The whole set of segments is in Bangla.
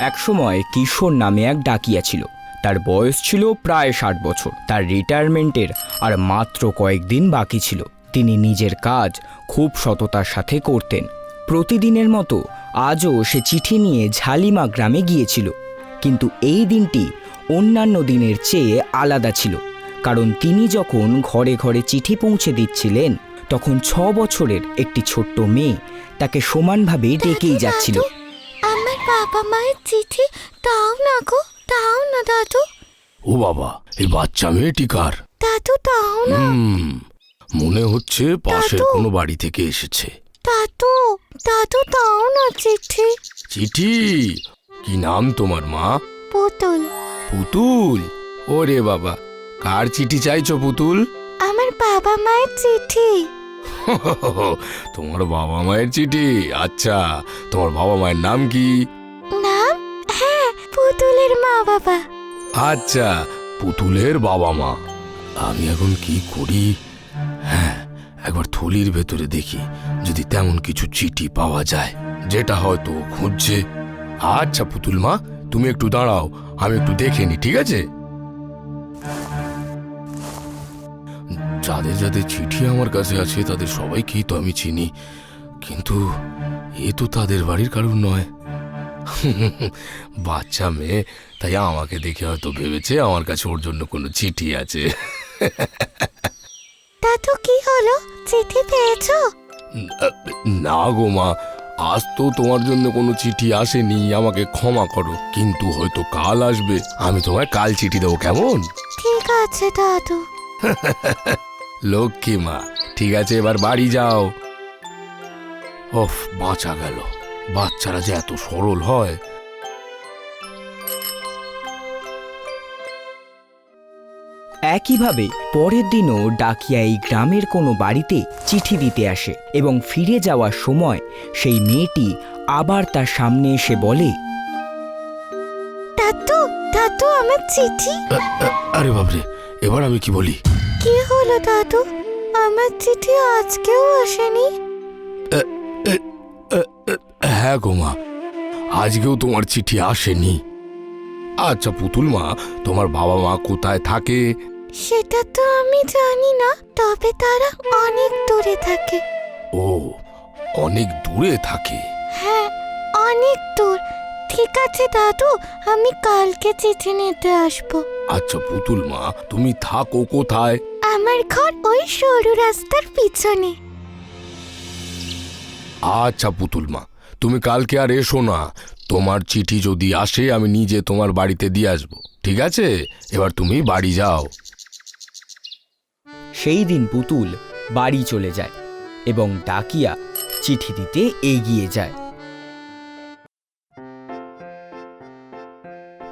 একসময় কিশোর নামে এক ডাকিয়া ছিল। তার বয়স ছিল প্রায় ষাট বছর। তার রিটায়ারমেন্টের আর মাত্র কয়েকদিন বাকি ছিল। তিনি নিজের কাজ খুব সততার সাথে করতেন। প্রতিদিনের মতো আজও সে চিঠি নিয়ে ঝালিমা গ্রামে গিয়েছিল। কিন্তু এই দিনটি অন্যান্য দিনের চেয়ে আলাদা ছিল। কারণ তিনি যখন ঘরে ঘরে চিঠি পৌঁছে দিচ্ছিলেন, তখন ছ বছরের একটি ছোট্ট মেয়ে তাকে সমানভাবে ডেকেই যাচ্ছিল। বাবা মায়ের চিঠি দাও না গো দাও না দাদু। ও বাবা এই বাচ্চা মেয়েটি কার? দাদু দাও না। হুম মনে হচ্ছে পাশের দাদু। কোনো বাড়ি থেকে এসেছে। দাদু দাদু দাও না চিঠি। চিঠি? কি নাম তোমার মা? পুতুল। পুতুল? ওরে বাবা কার চিঠি চাইছো পুতুল? আমার বাবা মায়ের চিঠি। তোমার বাবা মায়ের চিঠি? আচ্ছা তোমার বাবা মায়ের নাম কি? নাম? হ্যাঁ পুতুলের মা বাবা। আচ্ছা পুতুলের বাবা মা। আমি এখন কি করি? হ্যাঁ একবার থলির ভেতরে দেখি যদি তেমন কিছু চিঠি পাওয়া যায় যেটা হয়তো খুঁজছে। আচ্ছা পুতুল মা তুমি একটু দাঁড়াও আমি একটু দেখে নি ঠিক আছে? যাদের যাদের চিঠি আমার কাছে আছে তাদের সবাইকেই তো আমি চিনি। কিন্তু এ তো তাদের বাড়ির কারণ নয়। বাচ্চা মেয়ে তাই আমাকে দেখে হয়তো ভেবেছে আমার কাছে ওর জন্য কোনো চিঠি আছে। দাদু কি হলো? চিঠি পেয়েছ? না গো মা আজ তো তোমার জন্য কোনো চিঠি আসেনি আমাকে ক্ষমা করো। কিন্তু হয়তো কাল আসবে আমি তোমায় কাল চিঠি দেবো কেমন? ঠিক আছে দাদু। লক্ষ্মী মা ঠিক আছে এবার বাড়ি যাও। ওফ বাঁচা গেল। বাচ্চারা যে এত সরল হয়। একইভাবে পরের দিনও ডাকিয়া এই গ্রামের কোনো বাড়িতে চিঠি দিতে আসে এবং ফিরে যাওয়ার সময় সেই মেয়েটি আবার তার সামনে এসে বলে দাদু দাদু আমার চিঠি? আরে বাবরে এবার আমি কি বলি? কি হলো দাদু? আমার চিঠি আজকেও আসেনি। হ্যাঁ গো মা আজকেও তোমার চিঠি আসেনি। আচ্ছা পুতুল মা তোমার বাবা মা কোথায় থাকে? সেটা তো আমি জানি না তবে তারা অনেক দূরে থাকে। ও অনেক দূরে থাকে? হ্যাঁ অনেক দূর। ঠিক আছে দাদু আমি কালকে চিঠি নিতে আসব। আচ্ছা পুতুল মা তুমি থাকো কোথায়? আমার ঘর ওই সরু রাস্তার পিছনে। আচ্ছা পুতুল মা তুমি কালকে আর এসো না। তোমার চিঠি যদি আসে আমি নিজে তোমার বাড়িতে দিয়ে আসব ঠিক আছে? এবার তুমি বাড়ি যাও। সেই দিন পুতুল বাড়ি চলে যায় এবং ডাকিয়া চিঠি দিতে এগিয়ে যায়।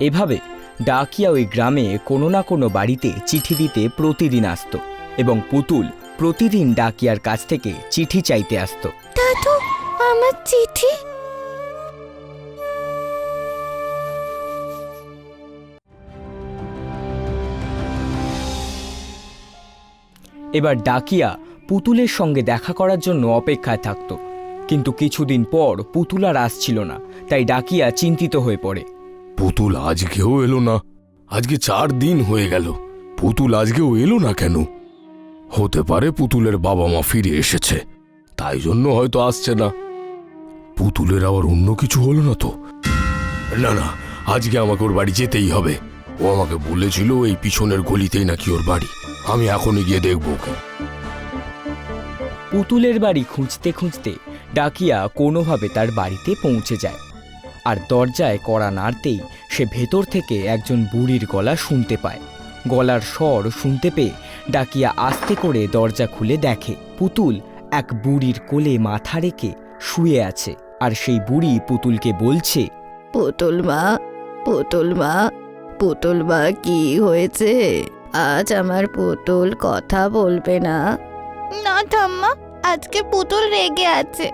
এভাবে ডাকিয়া ওই গ্রামে কোনো না কোনো বাড়িতে চিঠি দিতে প্রতিদিন আসতো এবং পুতুল প্রতিদিন ডাকিয়ার কাছ থেকে চিঠি চাইতে আসতো। দাদু আমার চিঠি? এবার ডাকিয়া পুতুলের সঙ্গে দেখা করার জন্য অপেক্ষায় থাকত। কিন্তু কিছুদিন পর পুতুল আর আসছিল না তাই ডাকিয়া চিন্তিত হয়ে পড়ে। পুতুল আজকেও এলো না। আজকে চার দিন হয়ে গেল। পুতুল আজকেও এলো না কেন? হতে পারে পুতুলের বাবা মা ফিরে এসেছে। তাই জন্য হয়তো আসছে না। পুতুলের আবার অন্য কিছু হলো না তো? না না, আজকে আমাকে ওর বাড়ি যেতেই হবে। ও আমাকে বলেছিল এই পিছনের গলিতেই নাকি ওর বাড়ি। আমি এখনই গিয়ে দেখব ওকে। পুতুলের বাড়ি খুঁজতে খুঁজতে ডাকিয়া কোনোভাবে তার বাড়িতে পৌঁছে যায়। আর দরজায় কড়া নাড়তেই সে ভেতর থেকে একজন বুড়ির গলা শুনতে পায়। গলার স্বর শুনতে পেয়ে ডাকিয়া আস্তে করে দরজা খুলে দেখে পুতুল এক বুড়ির কোলে মাথা রেখে শুয়ে আছে আর সেই বুড়ি পুতুলকে বলছে পুতুল মা পুতুল মা পুতুল মা কি হয়েছে? আজ আমার পুতুল কথা বলবে না। না ঠাম্মা আজকে পুতুল রেগে আছে।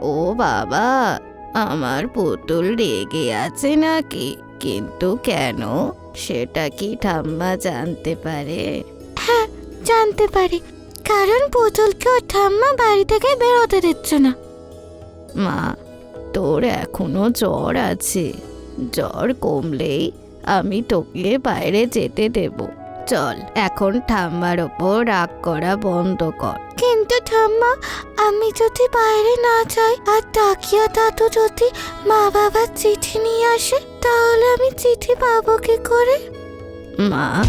ও বাবা আমার পুতুল রেগে আছে নাকি? কিন্তু কেন? সেটা কি ঠাম্মা জানতে পারে? হ্যাঁ জানতে পারি। কারণ পুতুলকে ওর ঠাম্মা বাড়ি থেকে বেরোতে দিচ্ছে না। মা তোর এখনও জ্বর আছে। জ্বর কমলেই আমি তোকে বাইরে যেতে দেব। চল এখন ঠাম্মার ওপর রাগ করা বন্ধ কর। কিন্তু ঠাম্মা আমি যদি বাইরে না যাই আর ডাকিয়া দাদু যদি মা বাবার চিঠি নিয়ে আসে তাহলে আমি চিঠি পাবো কি করে? মা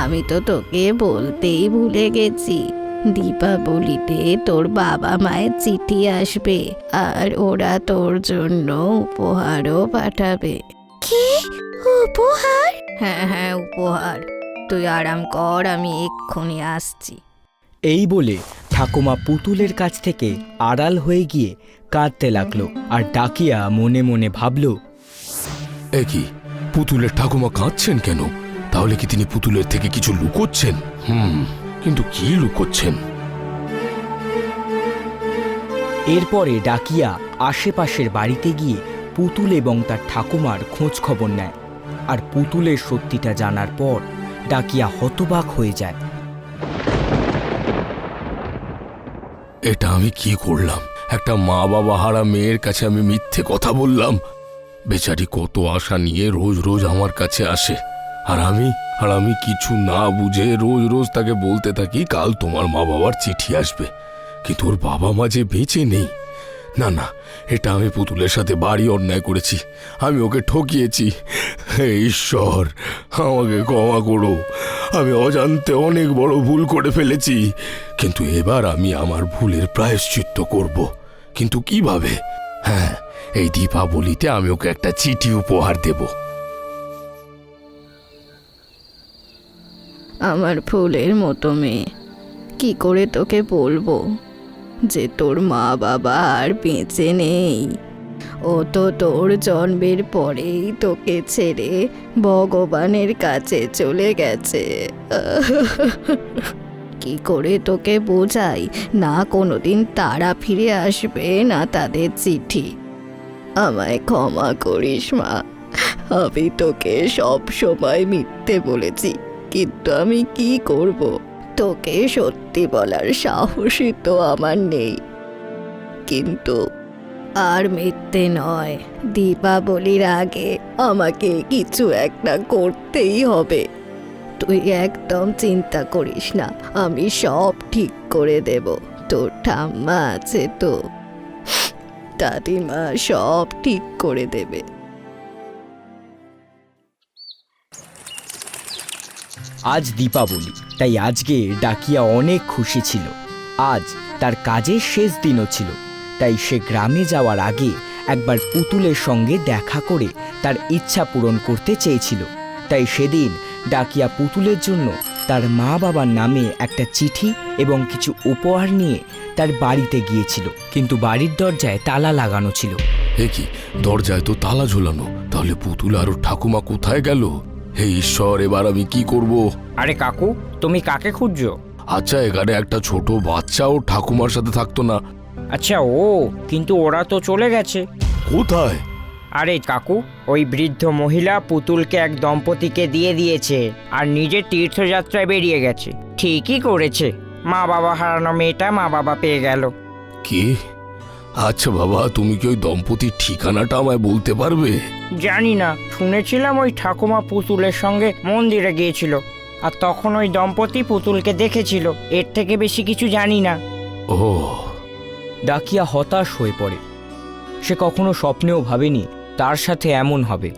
আমি তো তোকে বলতেই ভুলে গেছি। দীপাবলিতে তোর বাবা মায়ের চিঠি আসবে আর ওরা তোর জন্য উপহারও পাঠাবে। কি? উপহার? হ্যাঁ হ্যাঁ উপহার। তুই আরাম কর আমি এক্ষুনি আসছি। এই বলে ঠাকুমা পুতুলের কাছ থেকে আড়াল হয়ে গিয়ে কাঁদতে লাগল আর ডাকিয়া মনে মনে ভাবল এ কি পুতুলের ঠাকুমা কাঁদছেন কেন? তাহলে কি তিনি পুতুলের থেকে কিছু লুকোচ্ছেন? হুম কিন্তু কি লুকোচ্ছেন? এরপরে ডাকিয়া আশেপাশের বাড়িতে গিয়ে পুতুল এবং তার ঠাকুমার খোঁজ খবর নেয়। আর পুতুলের সত্যিটা জানার পর ডাকিয়া হতবাক হয়ে যায়। এটা আমি কি করলাম? একটা মা বাবা হারা মেয়ের কাছে আমি মিথ্যে কথা বললাম। বেচারি কত আশা নিয়ে রোজ রোজ আমার কাছে আসে। আর আমি আর আমি কিছু না বুঝে রোজ রোজ তাকে বলতে থাকি, কাল তোমার মা বাবার চিঠি আসবে। কিন্তু ওর বাবা মা যে বেঁচে নেই। না না, এটা আমি পুতুলের সাথে বাড়ি অন্যায় করেছি। আমি ওকে ঠকিয়েছি। হে ঈশ্বর, আমাকে ক্ষমা করো। আমি অজান্তে অনেক বড় ভুল করে ফেলেছি। কিন্তু এবার আমি আমার ভুলের প্রায়শ্চিত্ত করব। কিন্তু কীভাবে? হ্যাঁ এই দীপাবলিতে আমি ওকে একটা চিঠি উপহার দেব। আমার ফুলের মতো মেয়ে, কি করে তোকে বলব? যে তোর মা বাবা আর বেঁচে নেই। ও তো তোর জন্মের পরেই তোকে ছেড়ে ভগবানের কাছে চলে গেছে। কি করে তোকে বোঝাই? না কোনোদিন তারা ফিরে আসবে, না তাদের চিঠি। আমায় ক্ষমা করিস, মা। আমি তোকে সব সময় মিথ্যে বলেছি, কিন্তু আমি কি করব? তোকে সত্যি বলার সাহসই তো আমার নেই। কিন্তু আর মিথ্যে নয়, দীপাবলির আগে আমাকে কিছু একটা করতেই হবে। তুই একদম চিন্তা করিস না, আমি সব ঠিক করে দেব। তোর ঠাম্মা আছে তো। দাদিমা সব ঠিক করে দেবে। আজ দীপাবলি, তাই আজকে ডাকিয়া অনেক খুশি ছিল। আজ তার কাজের শেষ দিনও ছিল, তাই সে গ্রামে যাওয়ার আগে একবার পুতুলের সঙ্গে দেখা করে তার ইচ্ছা পূরণ করতে চেয়েছিল। তাই সেদিন ডাকিয়া পুতুলের জন্য তার মা বাবার নামে একটা চিঠি এবং কিছু উপহার নিয়ে তার বাড়িতে গিয়েছিল, কিন্তু বাড়ির দরজায় তালা লাগানো ছিল। কি? দরজায় তো তালা ঝোলানো, তাহলে পুতুল আর ঠাকুমা কোথায় গেল? হে ঈশ্বর এবার আমি কি করব? আরে কাকু তুমি কাকে খুঁজছো? আচ্ছা এখানে একটা ছোট বাচ্চা ও ঠাকুমার সাথে থাকতো না। আচ্ছা ও কিন্তু ওরা তো চলে গেছে। কোথায়? আরে কাকু ওই বৃদ্ধ মহিলা পুতুলকে এক দম্পতিকে দিয়ে দিয়েছে আর নিজে তীর্থযাত্রায় বেরিয়ে গেছে। ঠিকই করেছে। মা বাবা হারানো মেয়েটা মা বাবা পেয়ে গেল। কি? আচ্ছা বাবা তুমি কি ওই দম্পতির ঠিকানাটা আমায় বলতে পারবে? জানি না শুনেছিলাম ওই ঠাকুমা পুতুলের সঙ্গে মন্দিরে গিয়েছিল আর তখন ওই দম্পতি পুতুলকে দেখেছিল এর থেকে বেশি কিছু জানি না ও। ডাকিয়া হতাশ হয়ে পড়ে। সে কখনো স্বপ্নেও ভাবেনি তার সাথে এমন হবে।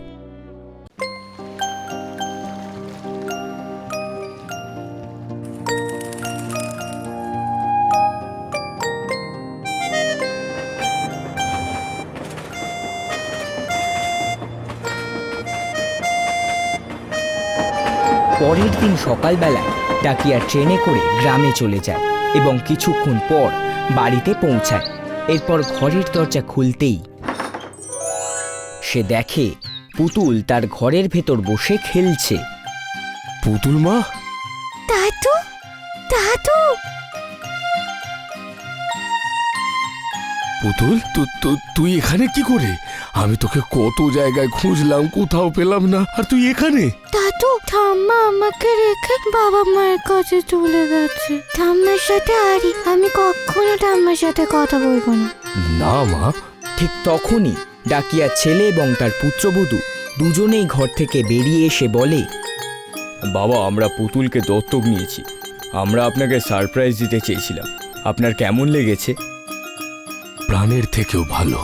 পরের দিন সকালবেলা ডাকিয়া ট্রেনে করে গ্রামে চলে যায় এবং কিছুক্ষণ পর বাড়িতে পৌঁছায়। এরপর ঘরের দরজা খুলতেই সে দেখে পুতুল তার ঘরের ভেতর বসে খেলছে। পুতুল মা? তা দাদু পুতুল তুই এখানে কি করে? আমি তোকে কত জায়গায় খুঁজলাম কোথাও পেলাম না। আর তুই এখানে? দাদু ঠাম্মা আমাকে রেখে বাবা মায়ের কাছে চলে গেছে। ঠাম্মার সাথে আরি আমি কখনো ঠাম্মার সাথে কথা বলব না। না মা। ঠিক তখনই ডাকিয়া ছেলে এবং তার পুত্রবধূ দুজনেই ঘর থেকে বেরিয়ে এসে বলে বাবা আমরা পুতুলকে দত্তক নিয়েছি। আমরা আপনাকে সারপ্রাইজ দিতে চেয়েছিলাম। আপনার কেমন লেগেছে? প্রাণের থেকেও ভালো।